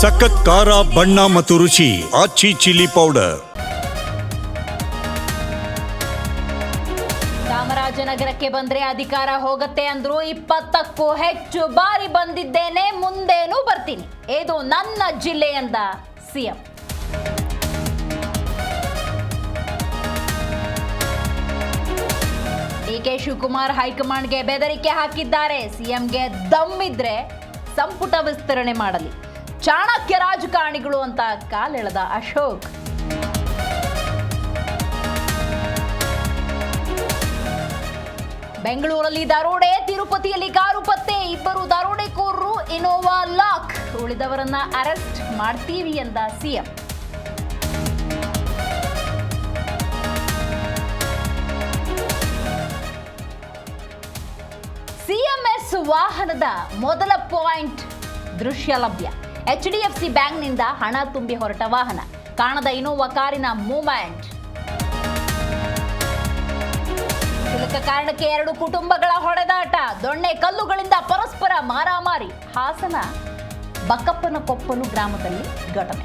ಸಖತ್ ಖಾರ, ಬಣ್ಣ ಮತ್ತು ರುಚಿ, ಆಚಿ ಚಿಲ್ಲಿ ಪೌಡರ್. ಚಾಮರಾಜನಗರಕ್ಕೆ ಬಂದ್ರೆ ಅಧಿಕಾರ ಹೋಗತ್ತೆ ಅಂದ್ರು ಇಪ್ಪತ್ತಕ್ಕೂ ಹೆಚ್ಚು ಬಾರಿ ಬಂದಿದ್ದೇನೆ, ಮುಂದೇನೂ ಬರ್ತೀನಿ. ಇದು ನನ್ನ ಜಿಲ್ಲೆ ಎಂದ ಸಿಎಂ. ಡಿಕೆ ಶಿವಕುಮಾರ್ ಹೈಕಮಾಂಡ್ಗೆ ಬೆದರಿಕೆ ಹಾಕಿದ್ದಾರೆ. ಸಿಎಂಗೆ ದಮ್ಮಿದ್ರೆ ಸಂಪುಟ ವಿಸ್ತರಣೆ ಮಾಡಲಿ. ಚಾಣಕ್ಯ ರಾಜಕಾರಣಿಗಳು ಅಂತ ಕಾಲೆಳೆದ ಅಶೋಕ್. ಬೆಂಗಳೂರಲ್ಲಿ ದರೋಡೆ, ತಿರುಪತಿಯಲ್ಲಿ ಕಾರು ಪತ್ತೆ, ಇಬ್ಬರು ದರೋಡೆಕೋರರು ಇನೋವಾ ಲಾಕ್ ಉಳಿದವರನ್ನ ಅರೆಸ್ಟ್ ಮಾಡ್ತೀವಿ ಎಂದ ಸಿಎಂ. ಸಿಎಂಎಸ್ ವಾಹನದ ಮೊದಲ ಪಾಯಿಂಟ್ ದೃಶ್ಯ ಲಭ್ಯ ಎಚ್ ಡಿ ಎಫ್ ಸಿ ಬ್ಯಾಂಕ್ನಿಂದ ಹಣ ತುಂಬಿ ಹೊರಟ ವಾಹನ. ಕಾಣದ ಇನೋವಾ ಕಾರಿನ ಮೂಮೆಂಟ್ ಇದಕ್ಕೆ ಕಾರಣಕ್ಕೆ ಎರಡು ಕುಟುಂಬಗಳ ಹೊಡೆದಾಟ. ದೊಣ್ಣೆ ಕಲ್ಲುಗಳಿಂದ ಪರಸ್ಪರ ಮಾರಾಮಾರಿ. ಹಾಸನ ಬಕ್ಕಪ್ಪನ ಕೊಪ್ಪಲು ಗ್ರಾಮದಲ್ಲಿ ಘಟನೆ.